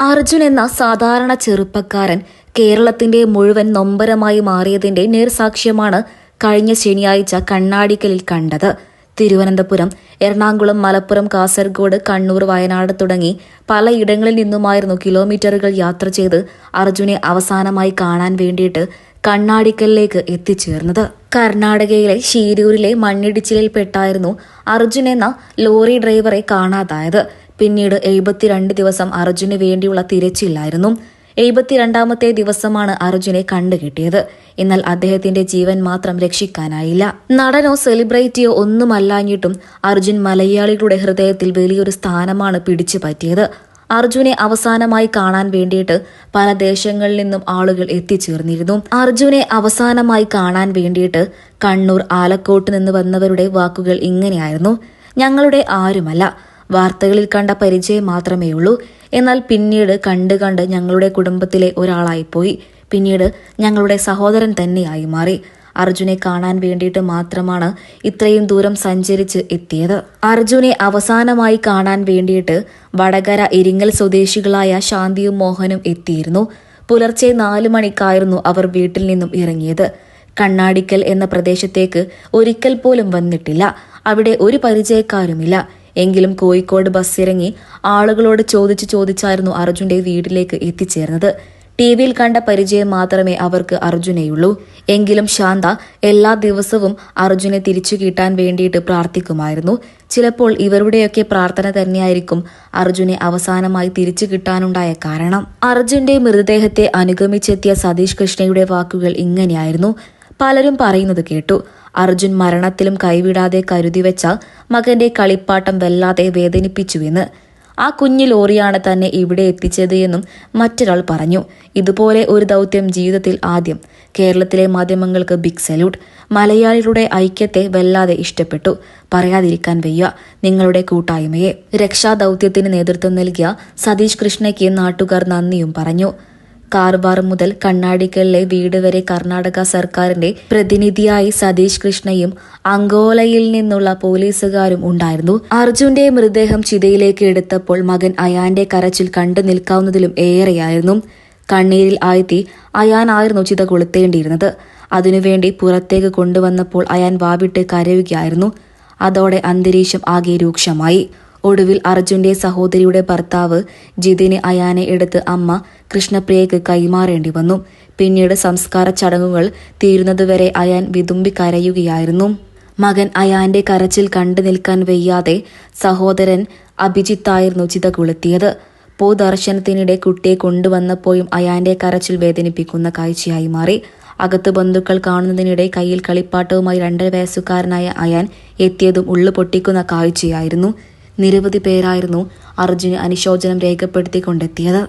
അർജുൻ എന്ന സാധാരണ ചെറുപ്പക്കാരൻ കേരളത്തിന്റെ മുഴുവൻ നൊമ്പരമായി മാറിയതിന്റെ നേർസാക്ഷ്യമാണ് കഴിഞ്ഞ ശനിയാഴ്ച കണ്ണാടിക്കലിൽ കണ്ടത്. തിരുവനന്തപുരം എറണാകുളം മലപ്പുറം കാസർഗോഡ് കണ്ണൂർ വയനാട് തുടങ്ങി പലയിടങ്ങളിൽ നിന്നുമായിരുന്നു കിലോമീറ്ററുകൾ യാത്ര ചെയ്ത് അർജുനെ അവസാനമായി കാണാൻ വേണ്ടിയിട്ട് കണ്ണാടിക്കലിലേക്ക് എത്തിച്ചേർന്നത്. കർണാടകയിലെ ഷീരൂരിലെ മണ്ണിടിച്ചിലിൽപ്പെട്ടായിരുന്നു അർജുൻ എന്ന ലോറി ഡ്രൈവറെ കാണാതായത്. പിന്നീട് എഴുപത്തിരണ്ട് ദിവസം അർജുന് വേണ്ടിയുള്ള തിരച്ചിലായിരുന്നു. എഴുപത്തിരണ്ടാമത്തെ ദിവസമാണ് അർജുനെ കണ്ടുകിട്ടിയത്. എന്നാൽ അദ്ദേഹത്തിന്റെ ജീവൻ മാത്രം രക്ഷിക്കാനായില്ല. നടനോ സെലിബ്രിറ്റിയോ ഒന്നുമല്ലാഞ്ഞിട്ടും അർജുൻ മലയാളികളുടെ ഹൃദയത്തിൽ വലിയൊരു സ്ഥാനമാണ് പിടിച്ചു പറ്റിയത് അർജുനെ അവസാനമായി കാണാൻ വേണ്ടിയിട്ട് പല ദേശങ്ങളിൽ നിന്നും ആളുകൾ എത്തിച്ചേർന്നിരുന്നു. അർജുനെ അവസാനമായി കാണാൻ വേണ്ടിയിട്ട് കണ്ണൂർ ആലക്കോട്ട് നിന്ന് വന്നവരുടെ വാക്കുകൾ ഇങ്ങനെയായിരുന്നു. ഞങ്ങളുടെ ആരുമല്ല. വാർത്തകളിൽ കണ്ട പരിചയം മാത്രമേ ഉള്ളൂ എന്നാൽ പിന്നീട് കണ്ട് കണ്ട് ഞങ്ങളുടെ കുടുംബത്തിലെ ഒരാളായിപ്പോയി പിന്നീട് ഞങ്ങളുടെ സഹോദരൻ തന്നെയായി മാറി. അർജുനെ കാണാൻ വേണ്ടിയിട്ട് മാത്രമാണ് ഇത്രയും ദൂരം സഞ്ചരിച്ച് എത്തിയത്. അർജുനെ അവസാനമായി കാണാൻ വേണ്ടിയിട്ട് വടകര ഇരിങ്ങൽ സ്വദേശികളായ ശാന്തിയും മോഹനും എത്തിയിരുന്നു. പുലർച്ചെ നാലു മണിക്കായിരുന്നു അവർ വീട്ടിൽ നിന്നും ഇറങ്ങിയത്. കണ്ണാടിക്കൽ എന്ന പ്രദേശത്തേക്ക് ഒരിക്കൽ പോലും വന്നിട്ടില്ല. അവിടെ ഒരു പരിചയക്കാരുമില്ല. എങ്കിലും കോഴിക്കോട് ഇറങ്ങി ആളുകളോട് ചോദിച്ചു ചോദിച്ചായിരുന്നു അർജുന്റെ വീട്ടിലേക്ക് എത്തിച്ചേർന്നത്. ടി വിയിൽ കണ്ട പരിചയം മാത്രമേ അവർക്ക് അർജുനെയുള്ളൂ. എങ്കിലും ശാന്ത എല്ലാ ദിവസവും അർജുനെ തിരിച്ചു കിട്ടാൻ വേണ്ടിയിട്ട് പ്രാർത്ഥിക്കുമായിരുന്നു. ചിലപ്പോൾ ഇവരുടെയൊക്കെ പ്രാർത്ഥന തന്നെയായിരിക്കും അർജുനെ അവസാനമായി തിരിച്ചു കിട്ടാനുണ്ടായ കാരണം. അർജുന്റെ മൃതദേഹത്തെ അനുഗമിച്ചെത്തിയ സതീഷ് കൃഷ്ണയുടെ വാക്കുകൾ ഇങ്ങനെയായിരുന്നു. പലരും പറയുന്നത് കേട്ടു. അർജുൻ മരണത്തിലും കൈവിടാതെ കരുതി കരുതിവെച്ച മകന്റെ കളിപ്പാട്ടം വല്ലാതെ വേദനിപ്പിച്ചുവെന്ന്. ആ കുഞ്ഞു ലോറിയാണ് തന്നെ ഇവിടെ എത്തിച്ചത് എന്നും മറ്റൊരാൾ പറഞ്ഞു. ഇതുപോലെ ഒരു ദൗത്യം ജീവിതത്തിൽ ആദ്യം. കേരളത്തിലെ മാധ്യമങ്ങൾക്ക് ബിഗ് സല്യൂട്ട് മലയാളികളുടെ ഐക്യത്തെ വല്ലാതെ ഇഷ്ടപ്പെട്ടു. പറയാതിരിക്കാൻ വയ്യ. നിങ്ങളുടെ കൂട്ടായ്മയെ. രക്ഷാദൗത്യത്തിന് നേതൃത്വം നൽകിയ സതീഷ് കൃഷ്ണയ്ക്ക് നാട്ടുകാർ നന്ദിയും പറഞ്ഞു. കാർവാർ മുതൽ കണ്ണാടിക്കലിലെ വീട് വരെ കർണാടക സർക്കാരിന്റെ പ്രതിനിധിയായി സതീഷ് കൃഷ്ണയും അങ്കോലയിൽ നിന്നുള്ള പോലീസുകാരും ഉണ്ടായിരുന്നു. അർജുന്റെ മൃതദേഹം ചിതയിലേക്ക് എടുത്തപ്പോൾ മകൻ അയാന്റെ കരച്ചിൽ കണ്ടു നിൽക്കാവുന്നതിലും ഏറെയായിരുന്നു. കണ്ണീരിൽ ആഴ്ത്തി അയാനായിരുന്നു ചിത കൊളുത്തേണ്ടിയിരുന്നത്. അതിനുവേണ്ടി പുറത്തേക്ക് കൊണ്ടുവന്നപ്പോൾ അയാൻ വാവിട്ട് കരയുകയായിരുന്നു. അതോടെ അന്തരീക്ഷം ആകെ രൂക്ഷമായി. ഒടുവിൽ അർജുന്റെ സഹോദരിയുടെ ഭർത്താവ് ജിതിന് അയാനെ എടുത്ത് അമ്മ കൃഷ്ണപ്രിയയ്ക്ക് കൈമാറേണ്ടി വന്നു. പിന്നീട് സംസ്കാര ചടങ്ങുകൾ തീരുന്നതുവരെ അയാൻ വിതുമ്പി കരയുകയായിരുന്നു. മകൻ അയാന്റെ കരച്ചിൽ കണ്ടു നിൽക്കാൻ വയ്യാതെ സഹോദരൻ അഭിജിത്തായിരുന്നു ചിത കൊളുത്തിയത് പൊതുദർശനത്തിനിടെ കുട്ടിയെ കൊണ്ടുവന്നപ്പോഴും അയാന്റെ കരച്ചിൽ വേദനിപ്പിക്കുന്ന കാഴ്ചയായി മാറി. അകത്ത് ബന്ധുക്കൾ കാണുന്നതിനിടെ കയ്യിൽ കളിപ്പാട്ടവുമായി രണ്ടര വയസ്സുകാരനായ അയാൻ എത്തിയതും ഉള്ളു പൊട്ടിക്കുന്ന കാഴ്ചയായിരുന്നു. നിരവധി പേരായിരുന്നു അർജുന് അനുശോചനം രേഖപ്പെടുത്തിക്കൊണ്ടെത്തിയത്.